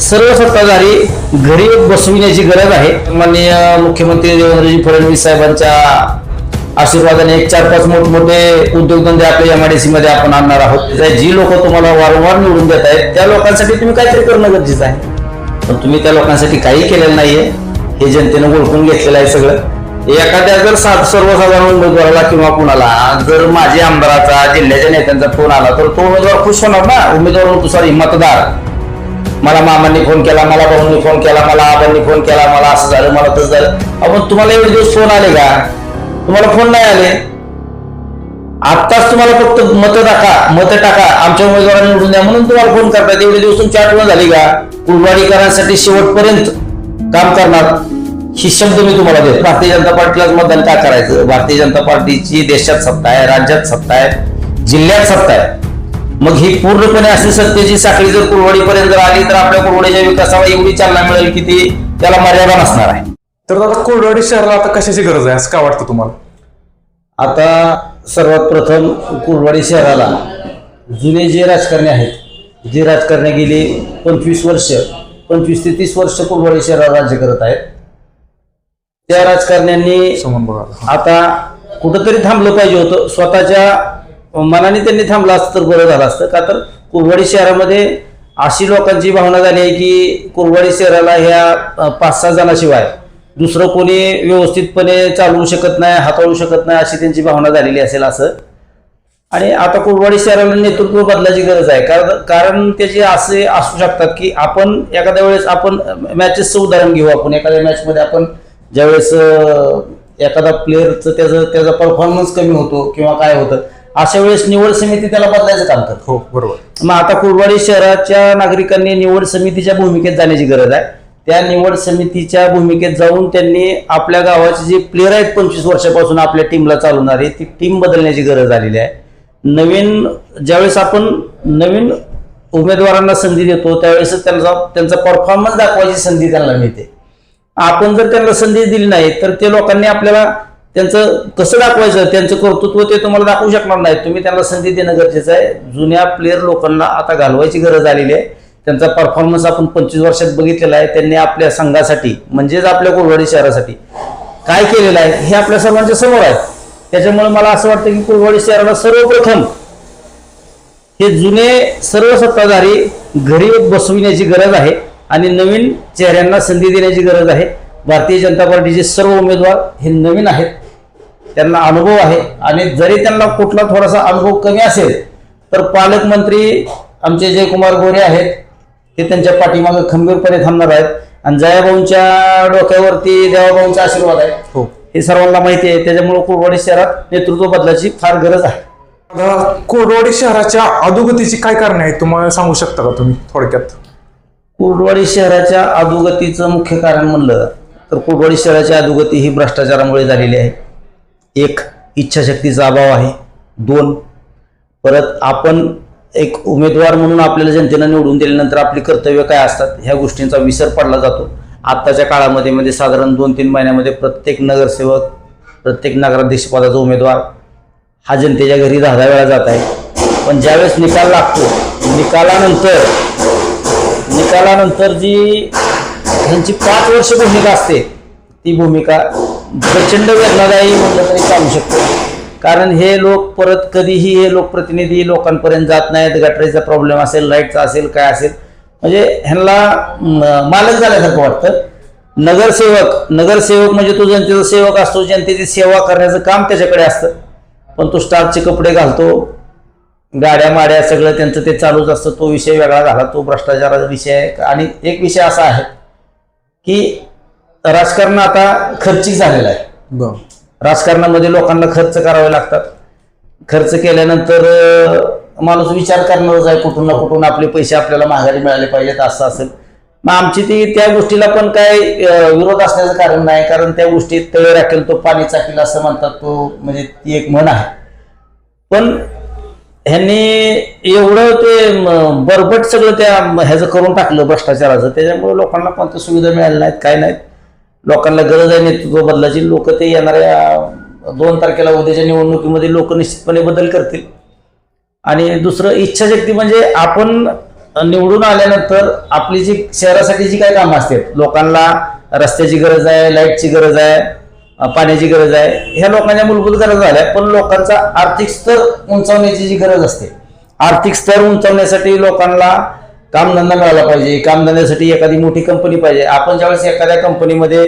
सर्व सत्ताधारी घरी बसविण्याची गरज आहे. माननीय मुख्यमंत्री देवेंद्रजी फडणवीस साहेबांच्या आशीर्वादाने एक चार पाच मोठमोठे उद्योगधंदे आपल्या सी मध्ये आपण आणणार आहोत. जी लोक तुम्हाला वारंवार निवडून देत आहेत त्या लोकांसाठी तुम्ही काहीतरी करणं गरजेचं आहे. पण तुम्ही त्या लोकांसाठी काही केलेलं नाहीये. हे जनतेनं ओळखून घेतलेलं आहे सगळं. एखाद्या जर सा- सर्वसाधारण उमेदवाराला किंवा कुणाला जर माझ्या आमदाराचा जिल्ह्याच्या नेत्यांचा फोन आला तर तो उमेदवार खुश होणार ना? उमेदवार तुझा मतदार मला मामांनी फोन केला मला भाऊंनी फोन केला मला आबांनी फोन केला मला असं झालं मला तसं झालं. आपण तुम्हाला एवढे दिवस फोन आले का? तुम्हाला फोन नाही आले? आत्ताच तुम्हाला फक्त मतं टाका मतं टाका. आमच्या उमेदवारांनी निवडून द्या म्हणून तुम्हाला फोन करतात एवढे दिवस तुमची आठवण झाली का? कुलवाडीकरांसाठी शेवटपर्यंत काम करणार ही शब्द मी तुम्हाला देतो. भारतीय जनता पार्टीलाच मतदान का करायचं? भारतीय जनता पार्टीची देशात सत्ता आहे राज्यात सत्ता आहे जिल्ह्यात सत्ता आहे. मग ही पूर्णपणे अशी सत्तेची साखळी जर कुलवाडीपर्यंत जर आली तर आपल्या कुलवाडीच्या विकासाला एवढी चालना मिळेल की ती त्याला मर्यादा नसणार आहे. तर दादा कोरडवाडी शहराला आता कशाची गरज आहे? असं काय वाटतं तुम्हाला? आता सर्वात प्रथम कुलवाडी शहराला जुने जे राजकारणी आहेत जे राजकारणी गेली पंचवीस वर्ष पंचवीस ते तीस वर्ष कुलवाडी शहरावर राज्य करत आहेत. त्या राजकारण्यांनी आता कुठंतरी थांबलं पाहिजे होतं. स्वतःच्या मनाने त्यांनी थांबलं असतं तर बरं झालं असतं. का तर कुरवाडी शहरामध्ये अशी लोकांची भावना झाली आहे की कुरवाडी शहराला ह्या पाच सहा जणाशिवाय दुसरं कोणी व्यवस्थितपणे चालवू शकत नाही हाताळू शकत नाही अशी त्यांची भावना झालेली असेल असं. आणि आता कुरवाडी शहराला नेतृत्व बदलाची गरज आहे. कारण कारण त्याचे असे असू शकतात की आपण एखाद्या वेळेस आपण मॅचेसचं उदाहरण घेऊ आपण. एखाद्या मॅचमध्ये आपण ज्यावेळेस एखादा प्लेअरचं त्याचं त्याचा परफॉर्मन्स कमी होतो किंवा काय होतं अशा वेळेस निवड समिती त्याला बदलायचं काम करते. हो बरोबर. मग आता कुरवाडी शहराच्या नागरिकांनी निवड समितीच्या भूमिकेत जाण्याची गरज आहे. त्या निवड समितीच्या भूमिकेत जाऊन त्यांनी आपल्या गावाचे जे प्लेअर आहेत पंचवीस वर्षापासून आपल्या टीमला चालवणारे ती टीम बदलण्याची गरज आलेली आहे. नवीन ज्यावेळेस आपण नवीन उमेदवारांना संधी देतो त्यावेळेस त्यांचा त्यांचा परफॉर्मन्स दाखवायची संधी त्यांना मिळते. आपण जर त्यांना संधी दिली नाही तर ते लोकांनी आपल्याला त्यांचं कसं दाखवायचं? त्यांचं कर्तृत्व ते तुम्हाला दाखवू शकणार नाही तुम्ही त्यांना संधी देणं गरजेचं आहे. जुन्या प्लेअर लोकांना आता घालवायची गरज आलेली आहे. त्यांचा परफॉर्मन्स आपण पंचवीस वर्षात बघितलेला आहे. त्यांनी आपल्या संघासाठी म्हणजेच आपल्या कुलवाडी शहरासाठी काय केलेलं आहे हे आपल्या सर्वांच्या समोर आहे. त्याच्यामुळे मला असं वाटतं की कुलवाडी शहराला सर्वप्रथम हे जुने सर्व सत्ताधारी घरी बसविण्याची गरज आहे आणि नवीन चेहऱ्यांना संधी देण्याची गरज आहे. भारतीय जनता पार्टीचे सर्व उमेदवार हे नवीन आहेत. त्यांना अनुभव आहे. आणि जरी त्यांना कुठला थोडासा अनुभव कमी असेल तर पालकमंत्री आमचे जयकुमार गोरे आहेत. ते त्यांच्या पाठीमागे खंबीरपणे थांबणार आहेत. आणि जयाभाऊंच्या डोक्यावरती देवाभाऊंचा आशीर्वाद आहे. हो. हे सर्वांना माहिती आहे. त्याच्यामुळे कुरवाडी शहरात नेतृत्व बदलाची फार गरज आहे. आता कोरडवाडी शहराच्या अधोगतीची काय कारण आहे तुम्हाला सांगू शकता का तुम्ही थोडक्यात? कुर्डवाडी शहराच्या अधोगतीचं मुख्य कारण म्हणलं तर कुर्डवाडी शहराची अधोगती ही भ्रष्टाचारामुळे झालेली आहे. एक इच्छाशक्तीचा अभाव आहे. दोन परत आपण एक उमेदवार म्हणून आपल्याला जनतेनं निवडून दिल्यानंतर आपली कर्तव्य काय असतात ह्या गोष्टींचा विसर पडला जातो. आत्ताच्या काळामध्ये म्हणजे साधारण दोन तीन महिन्यामध्ये प्रत्येक नगरसेवक प्रत्येक नगराध्यक्षपदाचा उमेदवार हा जनतेच्या घरी दहा दहा वेळा जात आहे. पण ज्यावेळेस निकाल लागतो निकालानंतर निकालानंतर जी ह्यांची पाच वर्ष भूमिका असते ती भूमिका प्रचंड वेदनादायी म्हटलं तरी चालू शकतो. कारण हे लोक परत कधीही हे लोकप्रतिनिधी लोकांपर्यंत जात नाहीत गटरीचा प्रॉब्लेम असेल लाईटचा असेल काय असेल. म्हणजे ह्यांना मालक झाल्यासारखं वाटतं. नगरसेवक नगरसेवक म्हणजे तो जनतेचा सेवक असतो जनतेची सेवा करण्याचं काम त्याच्याकडे असतं. पण तो स्टाफचे कपडे घालतो गाड्या माड्या सगळं त्यांचं ते चालूच असतं. तो विषय वेगळा झाला तो भ्रष्टाचाराचा विषय आहे. आणि एक विषय असा आहे की राजकारण आता खर्चिक झालेलं आहे. राजकारणामध्ये लोकांना खर्च करावे लागतात. खर्च केल्यानंतर माणूस विचार करणारच आहे कुठून ना कुठून आपले पैसे आपल्याला माघारी मिळाले पाहिजेत असं असेल. मग आमची ती त्या गोष्टीला पण काय विरोध असण्याचं कारण नाही कारण त्या गोष्टीत तळे राखेल तो पाणी चाकेल असं म्हणतात तो म्हणजे ती एक म्हण आहे. पण ह्यांनी एवढं ते बरबट सगळं त्या ह्याचं करून टाकलं भ्रष्टाचाराचं त्याच्यामुळे लोकांना कोणत्या सुविधा मिळाल्या नाहीत काय नाहीत. लोकांना गरज आहे नेतृत्व बदलाची. लोक ते येणाऱ्या दोन तारखेला उद्याच्या निवडणुकीमध्ये लोक निश्चितपणे बदल करतील. आणि दुसरं इच्छाशक्ती म्हणजे आपण निवडून आल्यानंतर आपली जी शहरासाठी जी काही कामं असतात लोकांना रस्त्याची गरज आहे लाईटची गरज आहे पाण्याची गरज आहे ह्या लोकांच्या मूलभूत गरज झाल्या. पण लोकांचा आर्थिक स्तर उंचावण्याची जी गरज असते आर्थिक स्तर उंचावण्यासाठी लोकांना कामधंदा मिळाला पाहिजे. कामधंद्यासाठी एखादी मोठी कंपनी पाहिजे. आपण ज्यावेळेस एखाद्या कंपनीमध्ये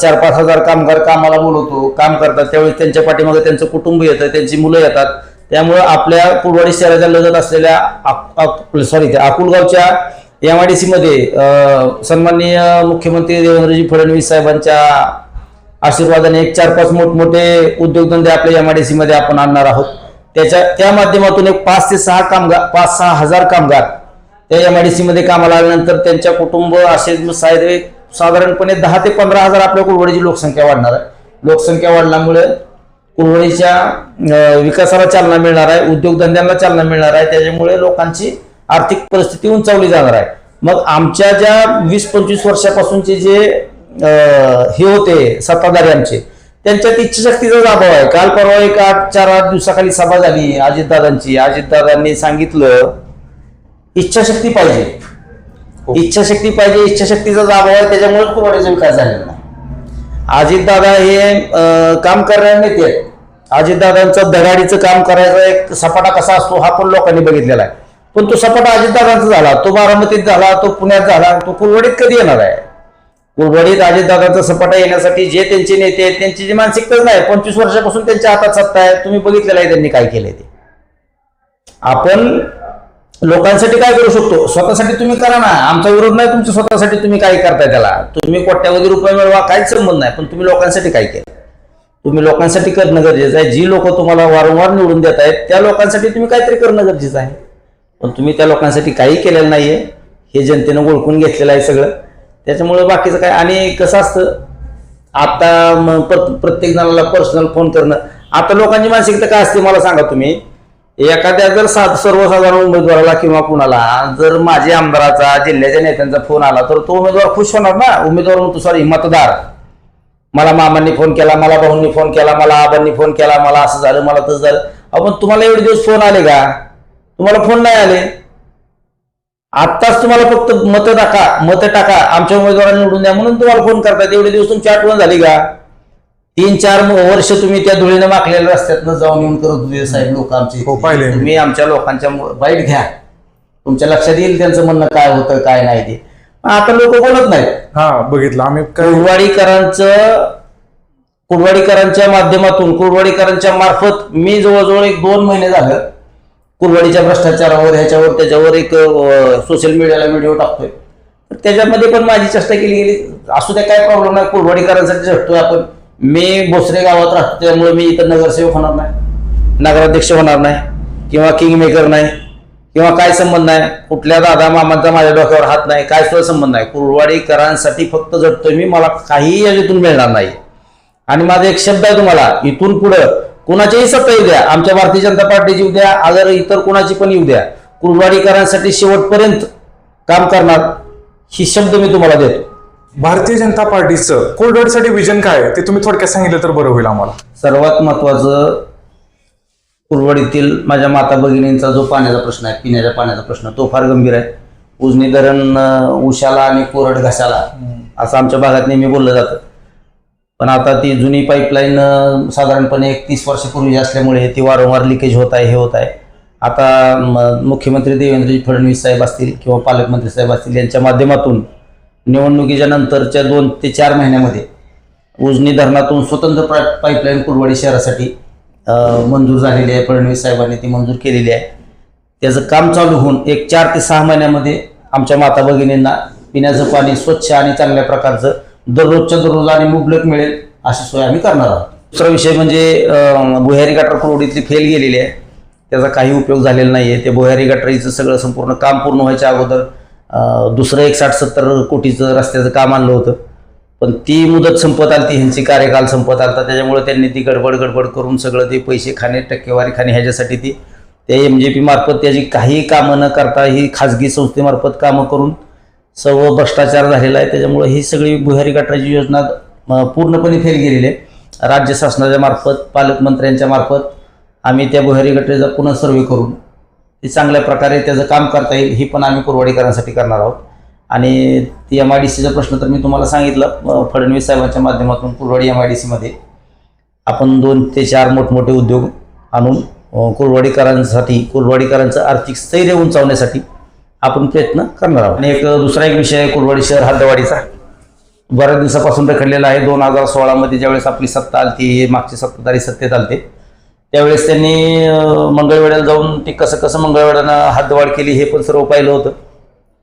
चार पाच हजार कामगार कामाला बोलवतो काम करतात त्यावेळेस त्यांच्या पाठीमागे त्यांचं कुटुंब येतं त्यांची मुलं येतात. त्यामुळं आपल्या कुडवाडी शहराच्या लगत असलेल्या सॉरी त्या अकुलगावच्या एम आय डी सीमध्ये सन्माननीय मुख्यमंत्री देवेंद्रजी फडणवीस साहेबांच्या आशीर्वादाने एक चार पाच मोठमोठे उद्योगधंदे आपल्या एम आय डी सीमध्ये आपण आणणार आहोत. त्याच्या त्या माध्यमातून एक पाच ते सहा कामगार पाच सहा हजार कामगार त्या एम आय डी सी मध्ये कामाला आल्यानंतर त्यांच्या कुटुंब असे साहेब साधारणपणे दहा ते पंधरा हजार आपल्या कुरवडीची लोकसंख्या वाढणार आहे. लोकसंख्या वाढल्यामुळे कुरवडीच्या विकासाला चालना मिळणार आहे उद्योगधंद्यांना चालना मिळणार आहे त्याच्यामुळे लोकांची आर्थिक परिस्थिती उंचावली जाणार आहे. मग आमच्या ज्या वीस पंचवीस वर्षापासूनचे जे हे होते सत्ताधारी आमचे त्यांच्यात इच्छाशक्तीचाच अभाव आहे. काल परवा एक आठ चार आठ दिवसाखाली सभा झाली अजितदादांची. अजितदादांनी सांगितलं इच्छाशक्ती पाहिजे. इच्छाशक्ती पाहिजे इच्छाशक्तीचा अभाव आहे त्याच्यामुळे कुरवाडीचा विकास झालेला नाही अजितदादा हे काम करणारे नेते आहेत. अजितदादांचं धडाडीचं काम करायचा एक सपाटा कसा असतो हा पण लोकांनी बघितलेला आहे. पण तो सपाटा अजितदादांचा झाला तो बारामतीत झाला तो पुण्यात झाला तो कुरवाडीत कधी येणार आहे? कुरवाडीत अजितदादांचा सपाटा येण्यासाठी जे त्यांचे नेते आहेत त्यांची जी मानसिकताच नाही पंचवीस वर्षापासून त्यांच्या हातात सत्ता आहे तुम्ही बघितलेलं आहे त्यांनी काय केलंय ते. आपण लोकांसाठी काय करू शकतो? स्वतःसाठी तुम्ही करा ना. आमचा विरोध नाही तुमचं स्वतःसाठी तुम्ही काय करताय त्याला. तुम्ही कोट्यावधी रुपये मिळवा काहीच संबंध नाही पण तुम्ही लोकांसाठी काय केलं. तुम्ही लोकांसाठी करणं गरजेचं आहे. जी लोक तुम्हाला वारंवार निवडून देत आहेत त्या लोकांसाठी तुम्ही काहीतरी करणं गरजेचं आहे. पण तुम्ही त्या लोकांसाठी काही केलेलं नाहीये. हे जनतेनं ओळखून घेतलेलं आहे सगळं. त्याच्यामुळे बाकीचं काय? आणि कसं असतं? आता प्रत्येक जणाला पर्सनल फोन करणं. आता लोकांची मानसिकता काय असते? मला सांगा तुम्ही. एखाद्या जर सा सर्वसाधारण उमेदवाराला किंवा कुणाला जर माझे आमदाराचा जिल्ह्याच्या नेत्यांचा फोन आला तर तो उमेदवार खुश होणार ना? उमेदवार म्हणतो सॉरी मतदार. मला मामांनी फोन केला मला भाऊंनी फोन केला मला आबांनी फोन केला मला असं झालं मला तसं झालं. आपण तुम्हाला एवढे दिवस फोन आले का? तुम्हाला फोन नाही आले? आत्ताच तुम्हाला फक्त मत टाका मत टाका. आमच्या उमेदवारांनी निवडून द्या म्हणून तुम्हाला फोन करतात एवढे दिवस तुमची आठवण झाली का? तीन चार वर्ष तुम्ही त्या धुळीनं माखलेल्या रस्त्यातनं जाऊन येऊन करत होते साहेब लोक आमचे. हो, पाहिले. तुम्ही आमच्या लोकांच्या बाईट घ्या. तुमच्या लक्षात येईल त्यांचं म्हणणं काय होतं काय नाही ते. पण आता लोक बोलत नाहीत. हा बघितलं. आम्ही काय कुरवाडीकरांचं कुरवाडीकरांच्या माध्यमातून कुरवाडीकरांच्या मार्फत मी जवळजवळ एक दोन महिने झालं कुरवाडीच्या भ्रष्टाचारावर ह्याच्यावर त्याच्यावर एक सोशल मीडियाला व्हिडिओ टाकतोय. तर त्याच्यामध्ये पण माझी चेष्टा केली गेली. असू द्या काय प्रॉब्लेम नाही. कुरवाडीकरांसाठी झटतोय आपण. मी भोसरे गावात राहतो त्यामुळे मी इथं नगरसेवक होणार नाही. नगराध्यक्ष होणार नाही. किंवा किंग मेकर नाही. किंवा काय संबंध नाही कुठल्या दादा मामांचा माझ्या डोक्यावर हात नाही. काय सुद्धा संबंध नाही. कुरवाडीकरांसाठी फक्त जडतोय मी. मला काहीही याच्यातून मिळणार नाही. आणि माझा एक शब्द आहे तुम्हाला. इथून पुढं कुणाचीही सत्ता येऊ द्या. आमच्या भारतीय जनता पार्टीची येऊ द्या. अगर इतर कुणाची पण येऊ द्या. कुरवाडीकरांसाठी शेवटपर्यंत काम करणार ही शब्द मी तुम्हाला देतो. भारतीय जनता पार्टीचं कोल्डवडसाठी विजन काय? आहे ते तुम्ही थोडक्यात सांगितलं तर बरं होईल आम्हाला. सर्वात महत्वाचं कुरवाडीतील माझ्या माता भगिनींचा जो पाण्याचा प्रश्न आहे पिण्याच्या पाण्याचा प्रश्न तो फार गंभीर आहे. उजनी धरण उशाला आणि कोरड घासाला असं आमच्या भागात नेहमी बोललं जातं. पण आता ती जुनी पाईपलाईन साधारणपणे एक तीस वर्षापूर्वी असल्यामुळे ती वारंवार लिकेज होत आहे हे होत आहे. आता म- मुख्यमंत्री देवेंद्रजी फडणवीस साहेब असतील किंवा पालकमंत्री साहेब असतील यांच्या माध्यमातून निवडणुकीच्या नंतरच्या दोन ते चार महिन्यामध्ये उजनी धरणातून स्वतंत्र पा- पाईपलाईन कुरवाडी शहरासाठी मंजूर झालेली आहे. फडणवीस साहेबांनी ती मंजूर केलेली आहे. त्याचं काम चालू होऊन एक चार ते सहा महिन्यामध्ये आमच्या माता भगिनींना पिण्याचं पाणी स्वच्छ आणि चांगल्या प्रकारचं दररोजच्या दररोज आणि मुबलक मिळेल अशी सोय आम्ही करणार आहोत. दुसरा विषय म्हणजे अं, भुयारी गटार कुरवडीतली फेल गेलेली आहे. त्याचा काही उपयोग झालेला नाही आहे ते भुयारी गटारीचं सगळं संपूर्ण काम पूर्ण व्हायच्या अगोदर दुसरं एक साठ सत्तर कोटीचं रस्त्याचं काम आणलं होतं. पण ती मुदत संपत आली ती ह्यांची कार्यकाल संपत आलता त्याच्यामुळे त्यांनी ती गडबड गडबड करून सगळं ते पैसे खाणे टक्केवारी खाणे ह्याच्यासाठी ती त्या एम जे पी मार्फत त्याची काही कामं न करता ही खाजगी संस्थेमार्फत कामं करून सर्व भ्रष्टाचार झालेला आहे. त्याच्यामुळे ही सगळी भुयारी गटाची योजना पूर्णपणे फेल गेलेली आहे. राज्य शासनाच्या मार्फत पालकमंत्र्यांच्या मार्फत आम्ही त्या भुयारी गटाचा पुन्हा सर्वे करून ते चांगल्या प्रकारे त्याचं काम करता येईल ही पण आम्ही कुरवाडीकरांसाठी करणार आहोत. आणि ती एम आय डी सीचा प्रश्न तर मी तुम्हाला सांगितलं फडणवीस साहेबांच्या माध्यमातून कुरवाडी एम आय डी सीमध्ये आपण दोन ते चार मोठमोठे उद्योग आणून कुरवाडीकरांसाठी कुरवाडीकरांचं आर्थिक स्थैर्य उंचावण्यासाठी आपण प्रयत्न करणार आहोत. आणि एक दुसरा एक विषय आहे कुरवाडी शहर हद्दवाडीचा बऱ्याच दिवसापासून रखडलेला आहे दोन हजार सोळामध्ये ज्यावेळेस आपली सत्ता आलती मागची सत्ताधारी सत्तेत आलते त्यावेळेस त्यांनी मंगळवेड्याला जाऊन ते कसं कसं मंगळवेड्यानं हातवाढ केली हे पण सर्व पाहिलं होतं.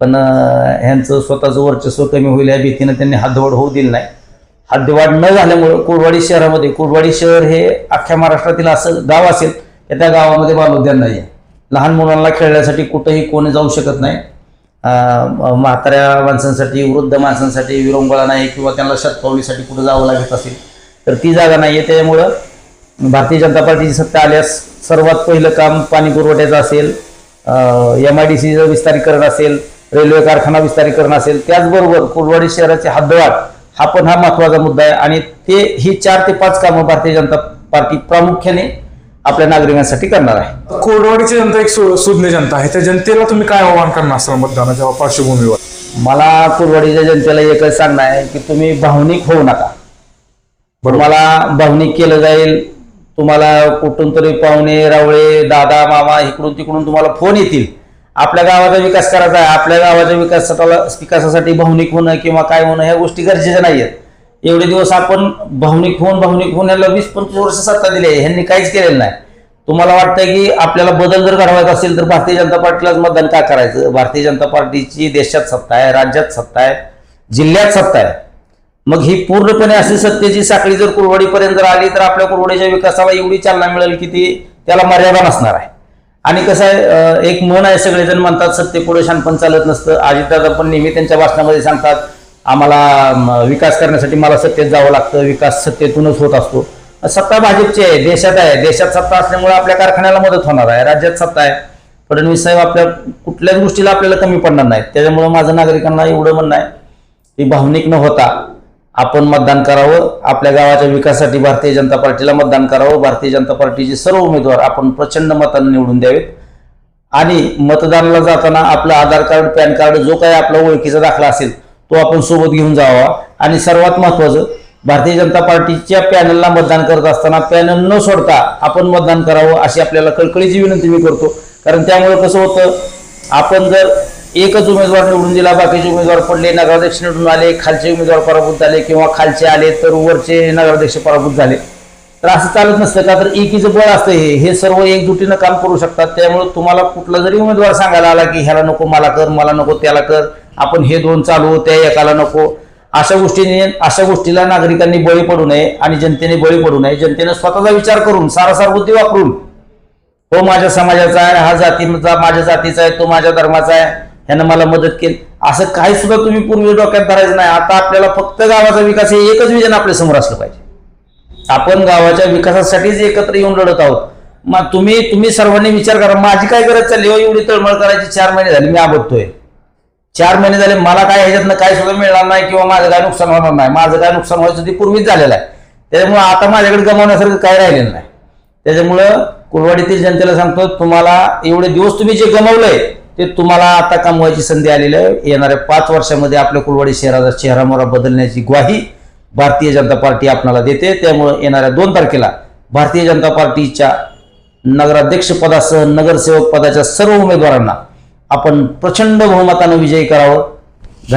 पण ह्यांचं स्वतःचं वर्चस्व कमी होईल या भीतीनं त्यांनी हातवाढ होऊ दिली नाही. हातवाढ न झाल्यामुळं कुरवाडी शहरामध्ये कुरवाडी शहर हे अख्ख्या महाराष्ट्रातील असं गाव असेल तर त्या गावामध्ये बालोद्यान नाही आहे लहान मुलांना खेळण्यासाठी कुठंही कोणी जाऊ शकत नाही. म्हाताऱ्या माणसांसाठी वृद्ध माणसांसाठी विरंगुळा नाही किंवा त्यांना शतपावलीसाठी कुठं जावं लागत असेल तर ती जागा नाही आहे त्यामुळं भारतीय जनता पार्टीची सत्ता आल्यास सर्वात पहिलं काम पाणी पुरवठ्याचं असेल एम आय डी सीचं विस्तारीकरण असेल रेल्वे कारखाना विस्तारीकरण असेल त्याचबरोबर कुरवाडी शहराची हद्दवाढ हा पण हा महत्त्वाचा मुद्दा आहे आणि ते ही चार ते पाच कामं भारतीय जनता पार्टी प्रामुख्याने आपल्या नागरिकांसाठी करणार आहे. कोरडवाडीची जनता एक सुज्ञ जनता आहे. त्या जनतेला तुम्ही काय आव्हान करणार असाल मतदानाच्या पार्श्वभूमीवर? मला कुरवाडीच्या जनतेला एकच सांगणं आहे की तुम्ही भावनिक होऊ नका. तुम्हाला भावनिक केलं जाईल तुम्हाला कुठून तरी पाहुणे रावळे दादा मामा इकडून तिकडून तुम्हाला फोन येतील. आपल्या गावाचा विकास करायचा आहे. आपल्या गावाच्या विकासाला विकासासाठी भावनिक होणं किंवा काय होणं ह्या गोष्टी गरजेच्या नाही आहेत एवढे दिवस आपण भावनिक होऊन भावनिक होऊन याला वीस पंचवीस वर्ष सत्ता दिली आहे. ह्यांनी काहीच केलेलं नाही. तुम्हाला वाटतंय की आपल्याला बदल जर घडवायचा असेल तर भारतीय जनता पार्टीलाच मतदान का करायचं? भारतीय जनता पार्टीची देशात सत्ता आहे राज्यात सत्ता आहे जिल्ह्यात सत्ता आहे. मग ही पूर्णपणे अशी सत्तेची साखळी जर कुरवाडीपर्यंत जर आली तर आपल्या कुरवाडीच्या विकासाला एवढी चालना मिळेल की ती त्याला मर्यादा नसणार आहे. आणि कसं आहे एक मन आहे सगळेजण म्हणतात सत्ते पुढे शानपण चालत नसतं. अजितदादा पण नेहमी त्यांच्या भाषणामध्ये सांगतात आम्हाला विकास करण्यासाठी मला सत्तेत जावं लागतं. विकास सत्तेतूनच होत असतो. सत्ता भाजपची आहे देशात आहे. देशात सत्ता असल्यामुळे आपल्या कारखान्याला मदत होणार आहे. राज्यात सत्ता आहे. फडणवीस साहेब आपल्या कुठल्याच गोष्टीला आपल्याला कमी पडणार नाही त्याच्यामुळे माझं नागरिकांना एवढं म्हणणं आहे की भावनिक न होता आपण मतदान करावं. आपल्या गावाच्या विकासासाठी भारतीय जनता पार्टीला मतदान करावं. भारतीय जनता पार्टीचे सर्व उमेदवार आपण प्रचंड मतांनी निवडून द्यावेत. आणि मतदानाला जाताना आपलं आधार कार्ड पॅन कार्ड जो काही आपला ओळखीचा दाखला असेल तो आपण सोबत घेऊन जावा. आणि सर्वात महत्त्वाचं भारतीय जनता पार्टीच्या पॅनलला मतदान करत असताना पॅनल न सोडता आपण मतदान करावं अशी आपल्याला कळकळीची विनंती मी करतो. कारण त्यामुळे कसं होतं आपण जर एकच उमेदवार निवडून दिला बाकीचे उमेदवार पडले नगराध्यक्ष निवडून आले खालचे उमेदवार पराभूत झाले किंवा खालचे आले तर वरचे नगराध्यक्ष पराभूत झाले. तर असं चालत नसतं का? तर एकीचं बळ असतं हे. हे सर्व एकजुटीनं काम करू शकतात. त्यामुळे तुम्हाला कुठला जरी उमेदवार सांगायला आला की ह्याला नको मला कर मला नको त्याला कर आपण हे दोन चालू त्या एकाला नको. अशा गोष्टीने अशा गोष्टीला नागरिकांनी बळी पडू नये आणि जनतेने बळी पडू नये. जनतेने स्वतःचा विचार करून सारासार बुद्धी वापरून तो माझ्या समाजाचा आहे हा जातीचा माझ्या जातीचा आहे तो माझ्या धर्माचा आहे यांना मला मदत केली. असं काही सुद्धा तुम्ही पूर्वी डोक्यात धरायचं नाही. आता आपल्याला फक्त गावाचा विकास हे एकच विजन आपल्यासमोर असलं पाहिजे. आपण गावाच्या विकासासाठीच एकत्र येऊन लढत आहोत. मग तुम्ही तुम्ही सर्वांनी विचार करा माझी काय गरज चालली? हो एवढी तळमळ करायची चार महिने झाले मी आबडतोय चार महिने झाले मला काय ह्याच्यातनं काय सुद्धा मिळणार नाही किंवा माझं काय नुकसान होणार नाही. माझं काय नुकसान व्हायचं ते पूर्वीच झालेलं आहे. त्याच्यामुळं आता माझ्याकडे गमावण्यासारखं काय राहिलेलं नाही. त्याच्यामुळं कुलवाडीतील जनतेला सांगतो तुम्हाला एवढे दिवस तुम्ही जे गमावलंय ते तुम्हाला आता कमवायची संधी आलेली आहे. येणाऱ्या पाच वर्षामध्ये आपल्या कुलवाडी शहराचा चेहरामोहरा बदलण्याची ग्वाही भारतीय जनता पार्टी आपणाला देते. त्यामुळे येणाऱ्या दोन तारखेला भारतीय जनता पार्टीच्या नगराध्यक्षपदासह नगरसेवक पदाच्या सर्व उमेदवारांना आपण प्रचंड बहुमतानं विजयी करावं.